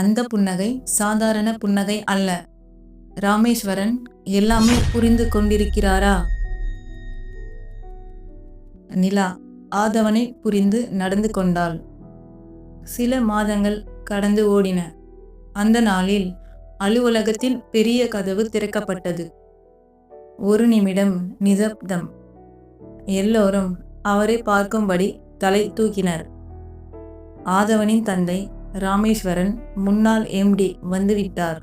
அந்த புன்னகை சாதாரண புன்னகை அல்ல. ராமேஸ்வரன் எல்லாமே புரிந்து கொண்டிருக்கிறாரா? நிலா ஆதவனை புரிந்து நடந்து கொண்டாள். சில மாதங்கள் கடந்து ஓடின. அந்த நாளில் அலுவலகத்தில் பெரிய கதவு திறக்கப்பட்டது. ஒரு நிமிடம் நிசப்தம். எல்லோரும் அவரை பார்க்கும்படி தலை தூக்கினர். ஆதவனின் தந்தை ராமேஸ்வரன் முன்னாள் எம்டி வந்துவிட்டார்.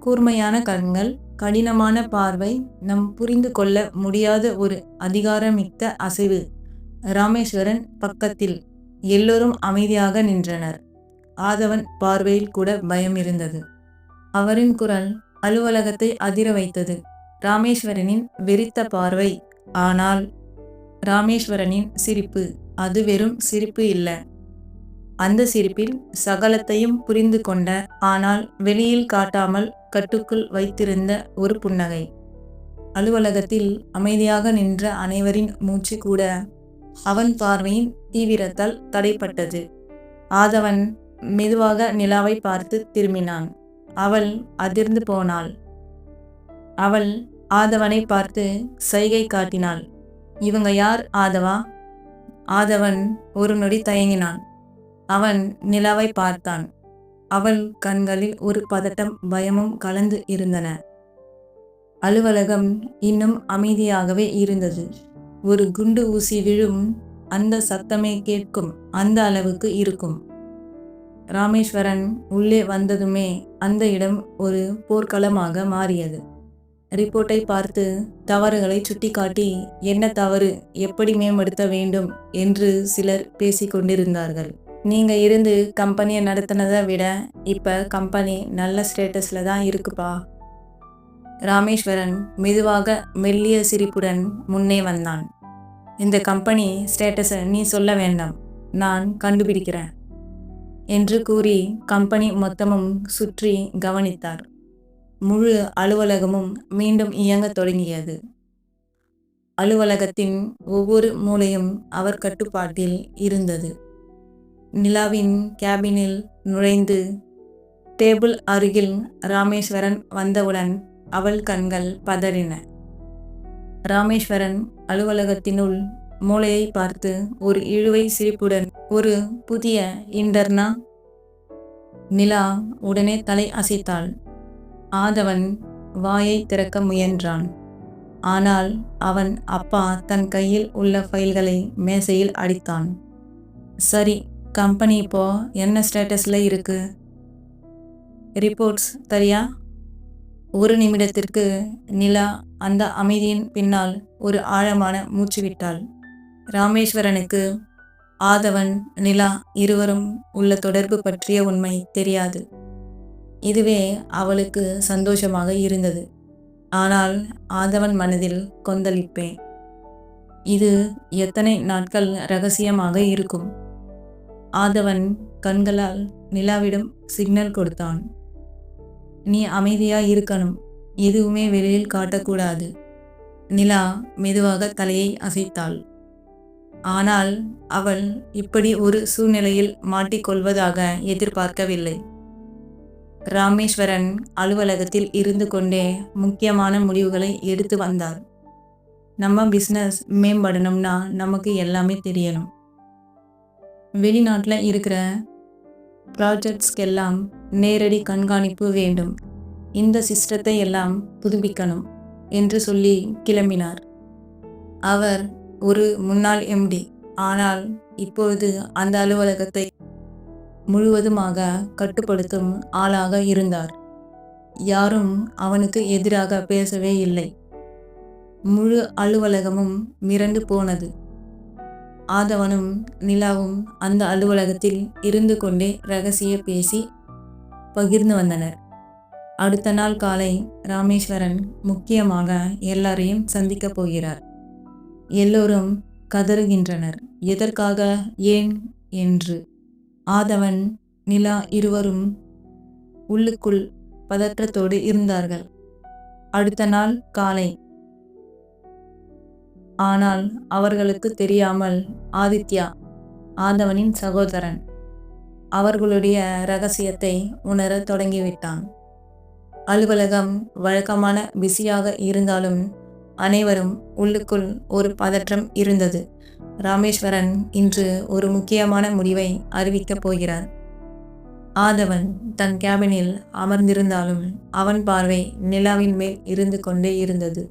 கூர்மையான கண்கள் கடினமான பார்வை நம் புரிந்து கொள்ள முடியாத ஒரு அதிகாரமிக்க அசைவு. ராமேஸ்வரன் பக்கத்தில் எல்லோரும் அமைதியாக நின்றனர். ஆதவன் பார்வையில் கூட பயம் இருந்தது. அவரின் குரல் அலுவலகத்தை அதிர வைத்தது. ராமேஸ்வரனின் வெறித்த பார்வை. ஆனால் ராமேஸ்வரனின் சிரிப்பு. அது வெறும் சிரிப்பு இல்லை. அந்த சிரிப்பில் சகலத்தையும் புரிந்து கொண்ட ஆனால் வெளியில் காட்டாமல் கட்டுக்குள் வைத்திருந்த ஒரு புன்னகை. அலுவலகத்தில் அமைதியாக நின்ற அனைவரின் மூச்சு கூட அவன் பார்வையின் தீவிரத்தால் தடைப்பட்டது. ஆதவன் மெதுவாக நிலாவை பார்த்து திரும்பினான். அவள் அதிர்ந்து போனாள். அவள் ஆதவனை பார்த்து சைகை காட்டினாள். இவங்க யார் ஆதவா? ஆதவன் ஒரு நொடி தயங்கினான். அவன் நிலவை பார்த்தான். அவள் கண்களில் ஒரு பதட்டம் பயமும் கலந்து இருந்தன. அலுவலகம் இன்னும் அமைதியாகவே இருந்தது. ஒரு குண்டு ஊசி விழும் அந்த சத்தமே கேட்கும் அந்த அளவுக்கு இருக்கும். ராமேஸ்வரன் உள்ளே வந்ததுமே அந்த இடம் ஒரு போர்க்களமாக மாறியது. ரிப்போர்ட்டை பார்த்து தவறுகளை சுட்டிக்காட்டி என்ன தவறு? எப்படி மேம்படுத்த வேண்டும்? என்று சிலர் பேசிக்கொண்டிருந்தார்கள். நீங்கள் இருந்து கம்பெனியை நடத்தினதை விட இப்போ கம்பெனி நல்ல ஸ்டேட்டஸில் தான் இருக்குப்பா. ராமேஸ்வரன் மெதுவாக மெல்லிய சிரிப்புடன் முன்னே வந்தான். இந்த கம்பெனி ஸ்டேட்டஸை நீ சொல்ல வேண்டாம். நான் கண்டுபிடிக்கிறேன். என்று கூறி கம்பெனி மொத்தமும் சுற்றி கவனித்தார். முழு அலுவலகமும் மீண்டும் இயங்கத் தொடங்கியது. அலுவலகத்தின் ஒவ்வொரு மூலையும் அவர் கட்டுப்பாட்டில் இருந்தது. நிலாவின் கேபினில் நுழைந்து டேபிள் அருகில் ராமேஸ்வரன் வந்தவுடன் அவள் கண்கள் பதறின. ராமேஸ்வரன் அலுவலகத்தினுள் மூளையை பார்த்து ஒரு இழுவை சிரிப்புடன் ஒரு புதிய இன்டர்னா? நிலா உடனே தலை அசைத்தாள். ஆதவன் வாயை திறக்க முயன்றான். ஆனால் அவன் அப்பா தன் கையில் உள்ள ஃபைல்களை மேசையில் அடித்தான். சரி கம்பெனி இப்போ என்ன ஸ்டேட்டஸில் இருக்கு? ரிப்போர்ட்ஸ் தரியா? ஒரு நிமிடத்திற்கு நிலா அந்த அமைதியின் பின்னால் ஒரு ஆழமான மூச்சு விட்டாள். ராமேஸ்வரனுக்கு ஆதவன் நிலா இருவரும் உள்ள தொடர்பு பற்றிய உண்மை தெரியாது. இதுவே அவளுக்கு சந்தோஷமாக இருந்தது. ஆனால் ஆதவன் மனதில் கொந்தளிப்பேன் இது எத்தனை நாட்கள் ரகசியமாக இருக்கும்? ஆதவன் கண்களால் நிலாவிடம் சிக்னல் கொடுத்தான். நீ அமைதியா இருக்கணும். எதுவுமே வெளியில் காட்டக்கூடாது. நிலா மெதுவாக தலையை அசைத்தாள். ஆனால் அவள் இப்படி ஒரு சூழ்நிலையில் மாட்டிக்கொள்வதாக எதிர்பார்க்கவில்லை. ராமேஸ்வரன் அலுவலகத்தில் இருந்து கொண்டே முக்கியமான முடிவுகளை எடுத்து வந்தார். நம்ம பிஸ்னஸ் மேம்படணும்னா நமக்கு எல்லாமே தெரியணும். வெளிநாட்டில் இருக்கிற ப்ராஜெக்ட்ஸ்க்கெல்லாம் நேரடி கண்காணிப்பு வேண்டும். இந்த சிஸ்டத்தை எல்லாம் புதுப்பிக்கணும் என்று சொல்லி கிளம்பினார். அவர் ஒரு முன்னாள் எம்டி ஆனால் இப்பொழுது அந்த அலுவலகத்தை முழுவதுமாக கட்டுப்படுத்தும் ஆளாக இருந்தார். யாரும் அவனுக்கு எதிராக பேசவே இல்லை. முழு அலுவலகமும் மிரண்டு போனது. ஆதவனும் நிலாவும் அந்த அலுவலகத்தில் இருந்து கொண்டே ரகசிய பேசி பகிர்ந்து வந்தனர். அடுத்த நாள் காலை ராமேஸ்வரன் முக்கியமாக எல்லாரையும் சந்திக்கப் போகிறார். எல்லோரும் கதறுகின்றனர். எதற்காக? ஏன்? என்று. ஆதவன் நிலா இருவரும் உள்ளுக்குள் பதற்றத்தோடு இருந்தார்கள். அடுத்த நாள் காலை ஆனால் அவர்களுக்கு தெரியாமல் ஆதித்யா ஆதவனின் சகோதரன் அவர்களுடைய ரகசியத்தை உணரத் தொடங்கிவிட்டான். அலுவலகம் வழக்கமான பிஸியாக இருந்தாலும் அனைவரும் உள்ளுக்குள் ஒரு பதற்றம் இருந்தது. ராமேஸ்வரன் இன்று ஒரு முக்கியமான முடிவை அறிவிக்கப் போகிறார். ஆதவன் தன் கேபினில் அமர்ந்திருந்தாலும் அவன் பார்வை நிலாவின் மேல் இருந்து கொண்டே இருந்தது.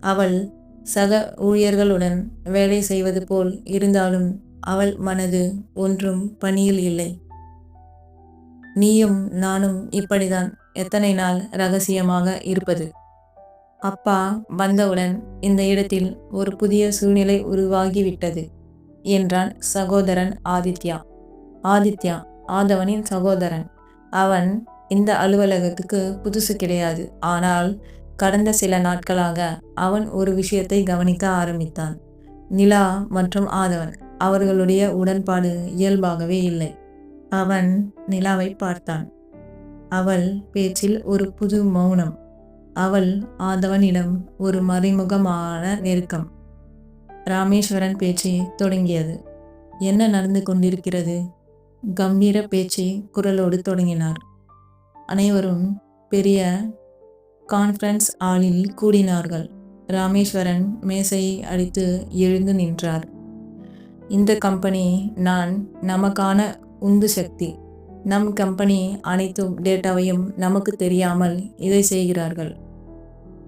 அவள் சக ஊழியர்களுடன் வேலை செய்வது போல் இருந்தாலும் அவள் மனது ஒன்றும் பணியில் இல்லை. நீயும் நானும் இப்படிதான் எத்தனை நாள் ரகசியமாக இருப்பது? அப்பா வந்தவுடன் இந்த இடத்தில் ஒரு புதிய சூழ்நிலை உருவாகிவிட்டது என்றான் சகோதரன் ஆதித்யா. ஆதித்யா ஆதவனின் சகோதரன். அவன் இந்த அலுவலகத்துக்கு புதுசு கிடையாது. ஆனால் கடந்த சில நாட்களாக அவன் ஒரு விஷயத்தை கவனிக்க ஆரம்பித்தான். நிலா மற்றும் ஆதவன் அவர்களுடைய உடன்பாடு இயல்பாகவே இல்லை. அவன் நிலாவை பார்த்தான். அவள் பேச்சில் ஒரு புது மௌனம். அவள் ஆதவனிடம் ஒரு மறைமுகமான நெருக்கம். ராமேஸ்வரன் பேச்சு தொடங்கியது. என்ன நடந்து கொண்டிருக்கிறது? கம்பீர பேச்சு குரலோடு தொடங்கினார். அனைவரும் பெரிய கான்ஃபரன்ஸ் ஆளில் கூடினார்கள். ராமேஸ்வரன் மேசையை அடித்து எழுந்து நின்றார். இந்த கம்பெனி நான் நமக்கான உந்து சக்தி. நம் கம்பெனி அனைத்தும் டேட்டாவையும் நமக்கு தெரியாமல் இதை செய்கிறார்கள்.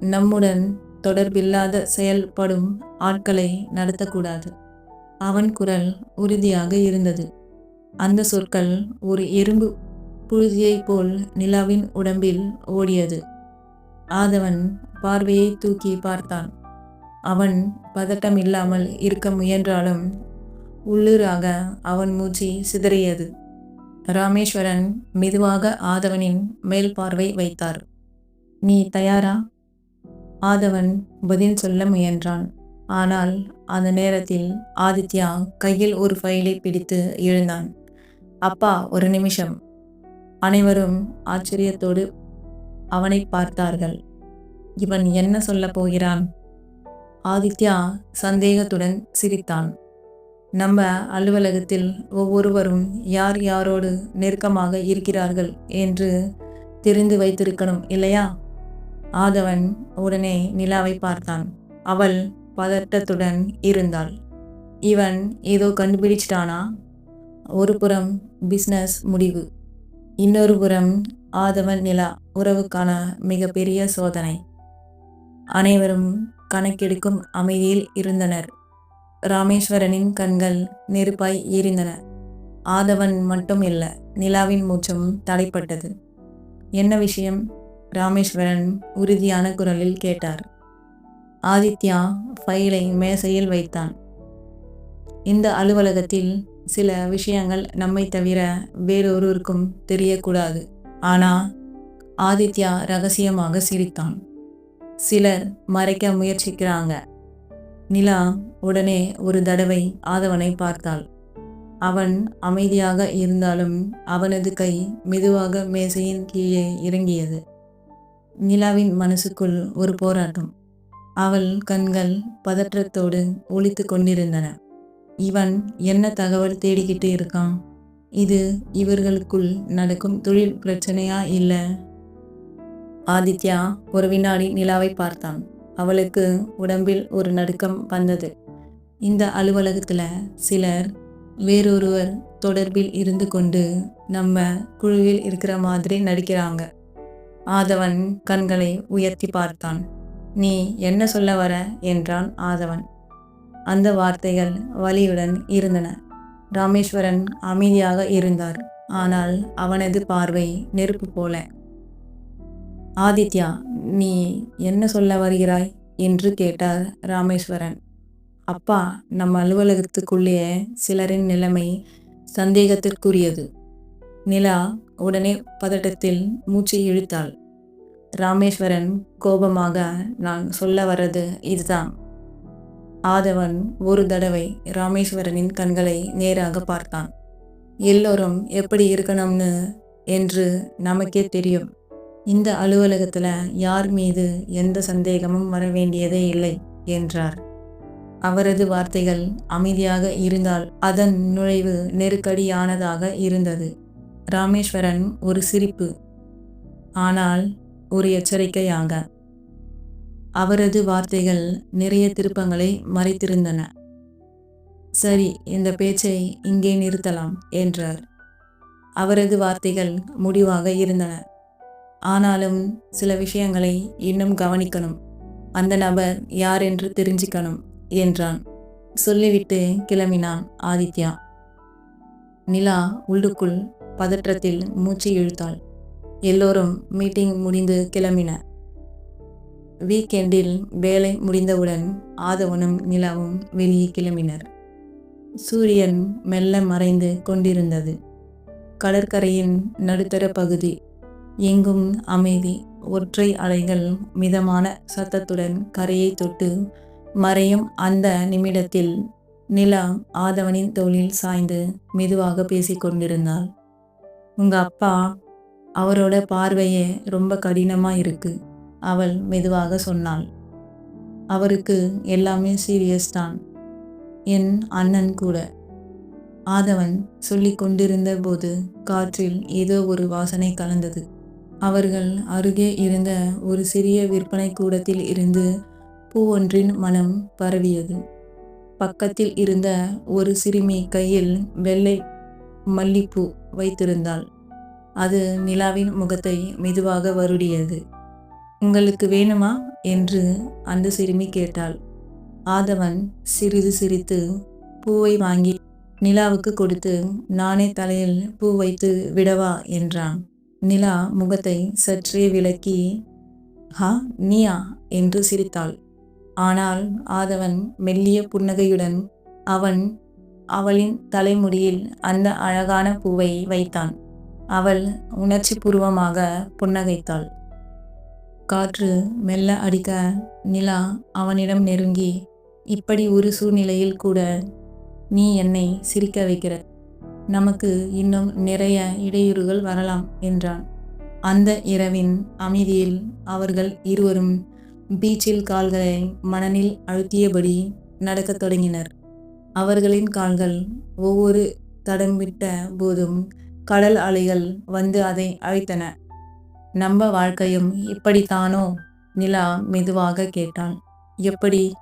நம்முடன் தொடர்பில்லாத செயல்படும் ஆட்களை நடத்தக்கூடாது. அவன் குரல் உறுதியாக இருந்தது. அந்த சொற்கள் ஒரு எறும்பு புழுதியைப் போல் நிலாவின் உடம்பில் ஓடியது. ஆதவன் பார்வையை தூக்கி பார்த்தான். அவன் பதட்டம் இல்லாமல் இருக்க முயன்றாலும் உள்ளூராக அவன் மூச்சு சிதறியது. ராமேஸ்வரன் மெதுவாக ஆதவனின் மேல் பார்வை வைத்தார். நீ தயாரா? ஆதவன் பதில் சொல்ல முயன்றான். ஆனால் அந்த நேரத்தில் ஆதித்யா கையில் ஒரு ஃபைலை பிடித்து எழுந்தான். அப்பா ஒரு நிமிஷம். அனைவரும் ஆச்சரியத்தோடு அவனை பார்த்தார்கள். இவன் என்ன சொல்லப் போகிறான்? ஆதித்யா சந்தேகத்துடன் சிரித்தான். நம்ம அலுவலகத்தில் ஒவ்வொருவரும் யார் யாரோடு நெருக்கமாக இருக்கிறார்கள் என்று தெரிந்து வைத்திருக்கணும் இல்லையா? ஆதவன் உடனே நிலாவை பார்த்தான். அவள் பதட்டத்துடன் இருந்தாள். இவன் ஏதோ கண்டுபிடிச்சிட்டானா? ஒரு புறம் பிஸ்னஸ் முடிவு. இன்னொரு புறம் ஆதவன் நிலா. உறவுக்கான மிகப்பெரிய சோதனை. அனைவரும் கணக்கெடுக்கும் அமைதியில் இருந்தனர். ராமேஸ்வரனின் கண்கள் நெருப்பாய் எரிந்தன. ஆதவன் மட்டும் இல்லை நிலாவின் மூச்சும் தடைப்பட்டது. என்ன விஷயம்? ராமேஸ்வரன் உறுதியான குரலில் கேட்டார். ஆதித்யா ஃபைலை மேசையில் வைத்தான். இந்த அலுவலகத்தில் சில விஷயங்கள் நம்மை தவிர வேறொருவருக்கும் தெரியக்கூடாது. ஆனா ஆதித்யா ரகசியமாக சிரித்தான். சிலர் மறைக்க முயற்சிக்கிறாங்க. நிலா உடனே ஒரு தடவை ஆதவனை பார்த்தாள். அவன் அமைதியாக இருந்தாலும் அவனது கை மெதுவாக மேசையின் கீழே இறங்கியது. நிலாவின் மனசுக்குள் ஒரு போராட்டம். அவள் கண்கள் பதற்றத்தோடு ஒழித்து கொண்டிருந்தன. இவன் என்ன தகவல் தேடிக்கிட்டு இருக்கான்? இது இவர்களுக்குள் நடக்கும் தொழில் பிரச்சனையா இல்லை ஆதித்யா ஒரு வினாடி நிலாவை பார்த்தான். அவளுக்கு உடம்பில் ஒரு நடுக்கம் வந்தது. இந்த அலுவலகத்தில் சிலர் வேறொருவர் தொடர்பில் இருந்து கொண்டு நம்ம குழுவில் இருக்கிற மாதிரி நடிக்கிறாங்க. ஆதவன் கண்களை உயர்த்தி பார்த்தான். நீ என்ன சொல்ல வர? என்றான் ஆதவன். அந்த வார்த்தைகள் வலியுடன் இருந்தன. ராமேஸ்வரன் அமைதியாக இருந்தார். ஆனால் அவனது பார்வை நெருப்பு போல. ஆதித்யா நீ என்ன சொல்ல வருகிறாய்? என்று கேட்டார் ராமேஸ்வரன். அப்பா நம்ம அலுவலகத்துக்குள்ளேயே சிலரின் நிலைமை சந்தேகத்திற்குரியது. நிலா உடனே பதட்டத்தில் மூச்சு இழுத்தாள். ராமேஸ்வரன் கோபமாக நான் சொல்ல வர்றது இதுதான். ஆதவன் ஒரு தடவை ராமேஸ்வரனின் கண்களை நேராக பார்த்தான். எல்லோரும் எப்படி இருக்கணும்னு? என்று நமக்கே தெரியும். இந்த அலுவலகத்தில் யார் மீது எந்த சந்தேகமும் வர வேண்டியதே இல்லை என்றார். அவரது வார்த்தைகள் அமைதியாக இருந்தால் அதன் நுழைவு நெருக்கடியானதாக இருந்தது. ராமேஸ்வரன் ஒரு சிரிப்பு ஆனால் ஒரு எச்சரிக்கையாக. அவரது வார்த்தைகள் நிறைய திருப்பங்களை மறைத்திருந்தன. சரி இந்த பேச்சை இங்கே நிறுத்தலாம் என்றார். அவரது வார்த்தைகள் முடிவாக இருந்தன. ஆனாலும் சில விஷயங்களை இன்னும் கவனிக்கணும். அந்த நபர் யார் என்று தெரிஞ்சுக்கணும் என்றான். சொல்லிவிட்டு கிளம்பினான் ஆதித்யா. நிலா உள்ளுக்குள் பதற்றத்தில் மூச்சு இழுத்தாள். எல்லோரும் மீட்டிங் முடிந்து கிளம்பின. வீக்கெண்டில் வேலை முடிந்தவுடன் ஆதவனும் நிலாவும் வெளியே கிளம்பினர். சூரியன் மெல்ல மறைந்து கொண்டிருந்தது. கடற்கரையின் நடுத்தர பகுதி எங்கும் அமைதி. ஒற்றை அலைகள் மிதமான சத்தத்துடன் கரையை தொட்டு மறையும் அந்த நிமிடத்தில் நிலா ஆதவனின் தோளில் சாய்ந்து மெதுவாக பேசிக் கொண்டிருந்தாள் உங்க அப்பா அவரோட பார்வையே ரொம்ப கடினமா இருக்கு அவள் மெதுவாக சொன்னாள். அவருக்கு எல்லாமே சீரியஸ் தான் என் அண்ணன் கூட. ஆதவன் சொல்லிக் கொண்டிருந்த போது காற்றில் ஏதோ ஒரு வாசனை கலந்தது. அவர்கள் அருகே இருந்த ஒரு சிறிய விற்பனை கூடத்தில் இருந்து பூ ஒன்றின் மனம் பரவியது. பக்கத்தில் இருந்த ஒரு சிறுமி கையில் வெள்ளை மல்லிப்பூ வைத்திருந்தாள். அது நிலாவின் முகத்தை மெதுவாக வருடியது. உங்களுக்கு வேணுமா? என்று அந்த சிறுமி கேட்டாள். ஆதவன் சிறிது சிரித்து பூவை வாங்கி நிலாவுக்கு கொடுத்து நானே தலையில் பூ வைத்து விடவா? என்றான். நிலா முகத்தை சற்றே விலக்கி ஹா நீயா என்று சிரித்தாள். ஆனால் ஆதவன் மெல்லிய புன்னகையுடன் அவன் அவளின் தலைமுடியில் அந்த அழகான பூவை வைத்தான். அவள் உணர்ச்சி பூர்வமாக புன்னகைத்தாள். காற்று மெல்ல அடிக்க நிலா அவனிடம் நெருங்கி இப்படி ஒரு சூழ்நிலையில் கூட நீ என்னை சிரிக்க வைக்கிற. நமக்கு இன்னும் நிறைய இடையூறுகள் வரலாம் என்றான். அந்த இரவின் அமைதியில் அவர்கள் இருவரும் பீச்சில் கால்களை மணலில் அழுத்தியபடி நடக்கத் தொடங்கினர். அவர்களின் கால்கள் ஒவ்வொரு தடம்பிட்ட போதும் கடல் அலைகள் வந்து அதை அழைத்தன. நம்ம வாழ்க்கையும் இப்படித்தானோ? நிலா மெதுவாக கேட்டான். எப்படி?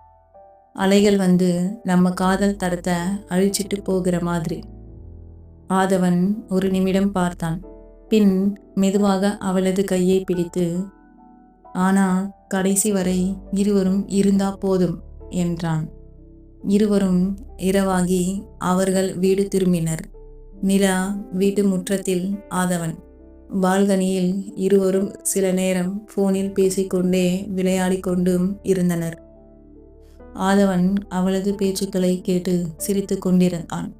அலைகள் வந்து நம்ம காதல் தரத்தை அழிச்சிட்டு போகிற மாதிரி. ஆதவன் ஒரு நிமிடம் பார்த்தான். பின் மெதுவாக அவளது கையை பிடித்து ஆனா கடைசி வரை இருவரும் இருந்தா போதும் என்றான். இருவரும் இரவாகி அவர்கள் வீடு திரும்பினர். நிலா வீட்டு முற்றத்தில் ஆதவன். பால்கனியில் இருவரும் சில நேரம் போனில் பேசிக்கொண்டே விளையாடி கொண்டும் இருந்தனர். ஆதவன் அவளது பேச்சுக்களை கேட்டு சிரித்து கொண்டிருந்தான்.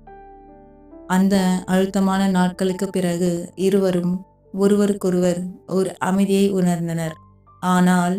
அந்த அழுத்தமான நாட்களுக்கு பிறகு இருவரும் ஒருவருக்கொருவர் ஒரு அமைதியை உணர்ந்தனர். ஆனால்